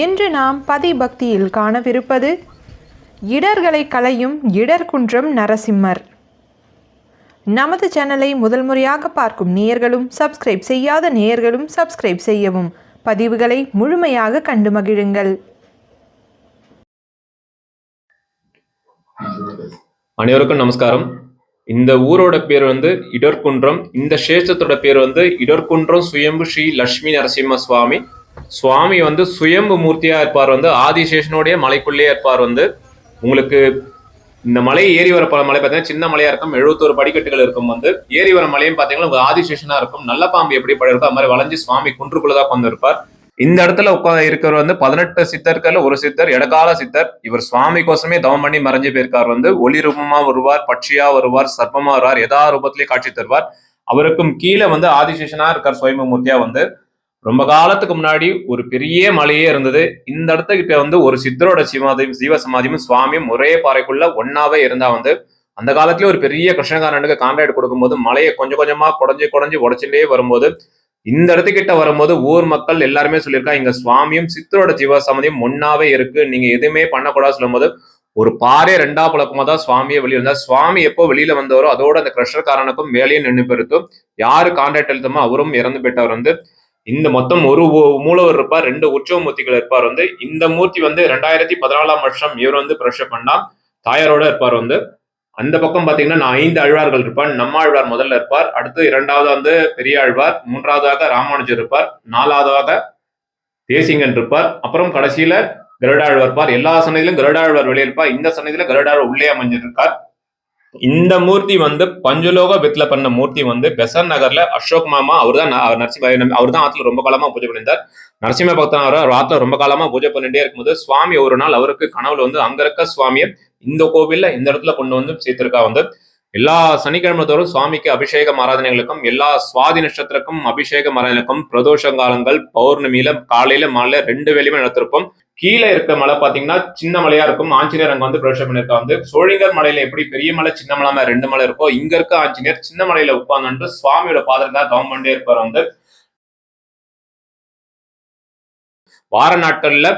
இன்று நாம் பதிபக்தியில் காணவிருப்பது இடர்களை களையும் இடர்குன்றம் நரசிம்மர். நமது சேனலை முதல் முறையாக பார்க்கும் நேயர்களும் சப்ஸ்கிரைப் செய்யாத நேயர்களும் சப்ஸ்கிரைப் செய்யவும். பதிவுகளை முழுமையாக கண்டு மகிழுங்கள். அனைவருக்கும் நமஸ்காரம். இந்த ஊரோட பேர் வந்து இடர்குன்றம் இந்த சேஷத்தோட பேர் வந்து இடர்குன்றம் சுயம்பு ஸ்ரீ லட்சுமி நரசிம்ம சுவாமி. சுவாமி வந்து சுயம்பு மூர்த்தியா இருப்பார் வந்து ஆதிசேஷனுடைய மலைக்குள்ளேயே இருப்பார் வந்து. உங்களுக்கு இந்த மலை ஏறி வர மலை பார்த்தீங்கன்னா சின்ன மலையா இருக்கும் எழுபத்தோரு படிக்கட்டுகள் இருக்கும் வந்து. ஏறி வர மலையும் பார்த்தீங்கன்னா உங்களுக்கு ஆதிசேஷனா இருக்கும். நல்ல பாம்பு எப்படி படம் அது மாதிரி வளைஞ்சு சுவாமி குன்றுக்குள்ளதான் உட்கார்ந்து இருப்பார். இந்த இடத்துல உட்கா இருக்கிறவர் வந்து பதினெட்டு சித்தர்கள்ல ஒரு சித்தர் இடகால சித்தர். இவர் சுவாமி கோசமே தவம் பண்ணி மறைஞ்சு போயிருக்கார் வந்து. ஒளி ரூபமா வருவார் பட்சியா வருவார் சர்ப்பமா வருவார் எதா ரூபத்திலே காட்சி தருவார். அவருக்கும் கீழே வந்து ஆதிசேஷனா இருக்கார் சுயம்பமூர்த்தியா வந்து. ரொம்ப காலத்துக்கு முன்னாடி ஒரு பெரிய மலையே இருந்தது. இந்த இடத்துக்கிட்ட வந்து ஒரு சித்தரோட சிவாதியும் ஜீவ சமாதியும் சுவாமியும் ஒரே பாறைக்குள்ள ஒன்னாவே இருந்தா வந்து அந்த காலத்துல ஒரு பெரிய கிருஷ்ணகாரனுக்கு கான்ட்ராக்ட் கொடுக்கும்போது மலையை கொஞ்சம் கொஞ்சமா குடஞ்சி குடஞ்சி உடச்சுட்டே வரும்போது இந்த இடத்துக்கிட்ட வரும்போது ஊர் மக்கள் எல்லாருமே சொல்லியிருக்கா இங்க சுவாமியும் சித்தரோட ஜீவ சமாதியும் ஒன்னாவே இருக்கு. நீங்க எதுவுமே பண்ணக்கூடாது சொல்லும்போது ஒரு பாரே ரெண்டா புழக்கமா தான் சுவாமியை வெளியே இருந்தா சுவாமி எப்போ வெளியில வந்தவரோ அதோட அந்த கிருஷ்ணக்காரனுக்கும் மேலேயும் நின்று பெருத்தும் யாரு கான்ட்ராக்ட் எழுத்தமோ அவரும் இறந்து போயிட்டவர் வந்து இந்த மொத்தம் ஒரு மூலவர் இருப்பார் ரெண்டு உற்சவ மூர்த்திகள் இருப்பார் வந்து இந்த மூர்த்தி வந்து ரெண்டாயிரத்தி பதினாலாம் வருஷம் இவர் வந்து பிரஷர் பண்ணா தாயாரோட இருப்பார் வந்து. அந்த பக்கம் பார்த்தீங்கன்னா நான் ஐந்து அழ்வார்கள் இருப்பார். நம்மாழ்வார் முதல்ல இருப்பார். அடுத்து இரண்டாவது வந்து பெரிய ஆழ்வார் மூன்றாவதாக ராமானுஜர் இருப்பார். நாலாவதாக தேசிங்கன் இருப்பார். அப்புறம் கடைசியில கருடாழ்வார் இருப்பார். எல்லா சன்னதியிலும் கருடாழ்வார் வெளியே இருப்பார். இந்த சன்னதியில கருடாழ்வார் உள்ளே அமைஞ்சிருக்கார். இந்த மூர்த்தி வந்து பஞ்சலோக வித்ல பண்ண மூர்த்தி வந்து பெசர் நகர்ல அசோக் மாமா அவர் தான் நரசிம்ம அவர் தான் ஆத்துல ரொம்ப காலமா பூஜை பண்ணியிருந்தார். நரசிம்ம பக்தன் அவர் அவர் ஆத்துல ரொம்ப காலமா பூஜை பண்ணிட்டே இருக்கும்போது சுவாமி ஒரு நாள் அவருக்கு கனவுல வந்து அங்க இருக்க சுவாமியை இந்த கோவில்ல இந்த இடத்துல கொண்டு வந்து சேர்த்திருக்கா வந்து எல்லா சனிக்கிழமை தோறும் சுவாமிக்கு அபிஷேகம் ஆராதனைகளுக்கும் எல்லா சுவாதி நட்சத்திரக்கும் அபிஷேகம் ஆராதனைக்கும் பிரதோஷ காலங்கள் பௌர்ணமியில காலையில மாலையில ரெண்டு வேலையுமே நடத்திருப்போம். கீழே இருக்க மலை பாத்தீங்கன்னா சின்ன மலையா இருக்கும். ஆஞ்சநேயர் அங்க வந்து பிரதோஷம் பண்ணிருக்க வந்து சோழிங்கர் மலையில எப்படி பெரிய மலை சின்ன மலை ரெண்டு மலை இருக்கோ இங்க இருக்க ஆஞ்சநேயர் சின்ன மலையில உட்கார்ந்து சுவாமியோட பாதத்தை கவனம் பண்ணிட்டே இருப்பார். வந்து வார நாட்கள்ல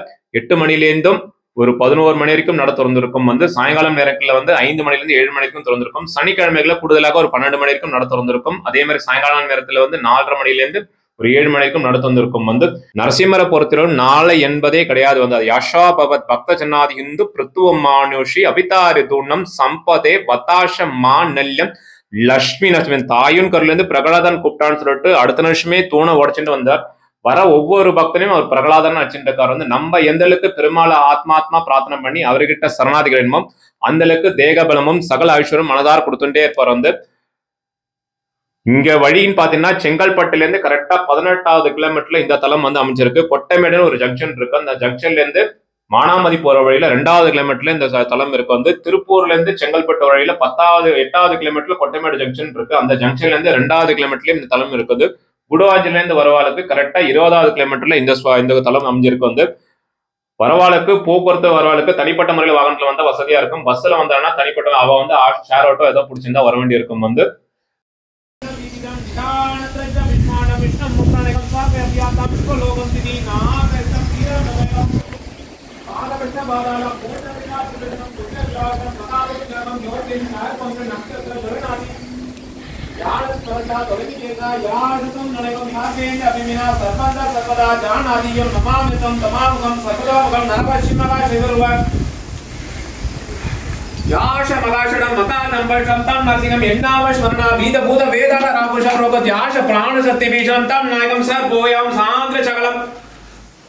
எட்டு மணிலேருந்தும் ஒரு பதினோரு மணி வரைக்கும் நட திறந்திருக்கும். வந்து சாயங்காலம் நேரத்தில் வந்து ஐந்து மணிலிருந்து ஏழு மணி வரைக்கும் திறந்திருக்கும். சனிக்கிழமைகளை கூடுதலாக ஒரு பன்னெண்டு மணி வரைக்கும் நட திறந்திருக்கும். அதே மாதிரி சாயங்காலம் நேரத்துல வந்து நாலரை மணிலேருந்து ஒரு ஏழு மணி வரைக்கும் வந்திருக்கும் வந்து நரசிம்மரை பொறுத்தவரை நாளை என்பதே கிடையாது. வந்து அது யஷா பவத் பக்த ஜன்னாதி இந்து பிருத்துவ மானுஷி அபிதாரி தூணம் சம்பதே வத்தாஷ மாநல்யம் லட்சுமி நரசிம்மன். தாயும் கருலேருந்து பிரகலாதன் கூப்பிட்டான்னு சொல்லிட்டு அடுத்த நிமிஷமே தூணை உடைச்சிட்டு வந்தார். வர ஒவ்வொரு பக்தனையும் அவர் பிரகலாதன் அச்சுட்டு வந்து நம்ம எந்த அளவுக்கு பெருமாளை ஆத்மாத்மா பிரார்த்தனை பண்ணி அவர்கிட்ட சரணாதிகள் அந்த அளவுக்கு தேக பலமும் சகல ஐஸ்வரம் மனதார் கொடுத்துட்டே இருப்பார் வந்து. இங்க வழின்னு பாத்தீங்கன்னா செங்கல்பட்டுல இருந்து கரெக்டா பதினெட்டாவது கிலோமீட்டர்ல இந்த தலம் வந்து அமைஞ்சிருக்கு. கொட்டைமேடுன்னு ஒரு ஜங்ஷன் இருக்கு. அந்த ஜங்ஷன்ல இருந்து மானாமதி போற வழியில ரெண்டாவது கிலோமீட்டர்ல இந்த தளம் தலம் இருக்கு வந்து. திருப்பூர்ல இருந்து செங்கல்பட்டு வழியில பத்தாவது எட்டாவது கிலோமீட்டர்ல கொட்டைமேடு ஜங்ஷன் இருக்கு. அந்த ஜங்ஷன்ல இருந்து ரெண்டாவது கிலோமீட்டர்லயும் இந்த தலம் இருக்குது. குடவாஞ்சிலேருந்து வரவாளுக்கு கரெக்டாக இருபதாவது கிலோமீட்டர்ல இந்த இந்த தளம் அமைஞ்சிருக்கு வந்து. வரவாளுக்கு போக்குவரத்து வரவாளுக்கு தனிப்பட்ட முறையில் வாகனத்தில் வந்தால் வசதியாக இருக்கும். பஸ்ஸில் வந்தாங்கன்னா தனிப்பட்ட அவள் வந்து ஷேர் ஆட்டோ ஏதோ பிடிச்சிருந்தா வர வேண்டி இருக்கும் வந்து யாஷமகாஷடம் மகாநம்பஷம் தம் நரசிங்கம் எண்ணாவஸ்மரணா பீதபூத வேதாள ராபுஷம் ரோகத் யாஷ பிராண சத்தியபீஷம் தம் நாயகம் சர்வோயம் சாந்திர சகலம்.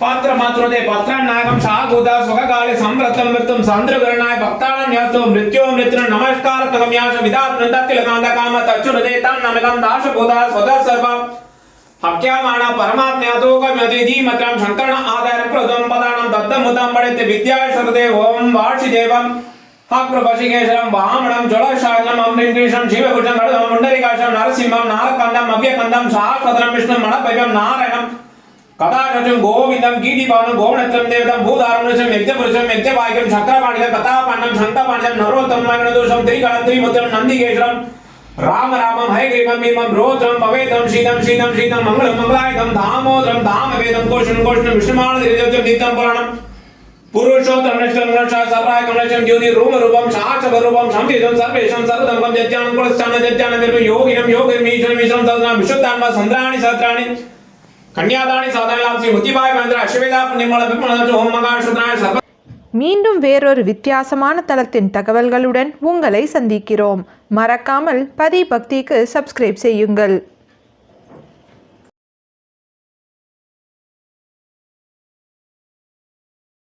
पात्र मात्रोदे पत्रान्नागम शागोदा स्वगाले संव्रतम मृतम सांद्रगरणाय भक्तानां न्यातो मृत्यो मृत्न नमस्कार तगम्याश विदात नंदति लगांदा काम तच्चुनदे तं नमगम दाश बोधा स्वदा सर्वम हक्यामाणा परमात्म्यादोग मदेदी मत्रम शंकरण आधार प्रदम पदानं दत्तम उदम पडेते विद्या शरदे ओम वार्षि देवम हक्रवशिकेशरम वामणम जलशायनम अमृतकेशम जीवकुशम गडम मुंडरिकाशम नरसिंहम नारकंदम अव्यकंदम शाखदरम विष्णु मणपयम नारायणम। കഥാകൃഷം ഗോവിന്ദം ഗീതിപാണം ഗോവണത്രം ദേവതം ഭൂതാരുണശം യജ്ഞപുരുഷം യജ്ഞവാക്യം ശക്രപാണിതം കഥാപാണ്ഡം ശങ്കപാണിതം നരോത്തം മരണദോഷം ത്രികളം, ത്രിമുത്രം നന്ദികേശ്വരം राम रामम हय ग्रीमम मीमम रोद्रम भवेदम शीतम शीतम शीतम मंगलम मंगलायतम धामोदरम धामवेदम कोशन कोशन विष्णुमान दिव्यजम नित्यम पुराणम पुरुषोत्तम नष्टम नष्टा सर्वायकम नष्टम ज्योति रूम रूपम शास्त्र रूपम संविदम सर्वेशम सर्वदम जज्ञानं कुलस्थानं जज्ञानं निर्मयोगिनं योगिर्मीशनं मिशनं सदनं विशुद्धात्मा संद्राणि सत्राणि கன்யாதானி சாதனலாம் ஸ்ரீ முத்திபாய் மந்திர அஸ்வமேதா புண்ணியமல பிம்மலத்து ஓம் மகா சர்வ மீண்டும் வேறொரு வித்தியாசமான தளத்தின் தகவல்களுடன் உங்களை சந்திக்கிறோம். மறக்காமல் பதி பக்திக்கு சப்ஸ்கிரைப் செய்யுங்கள்.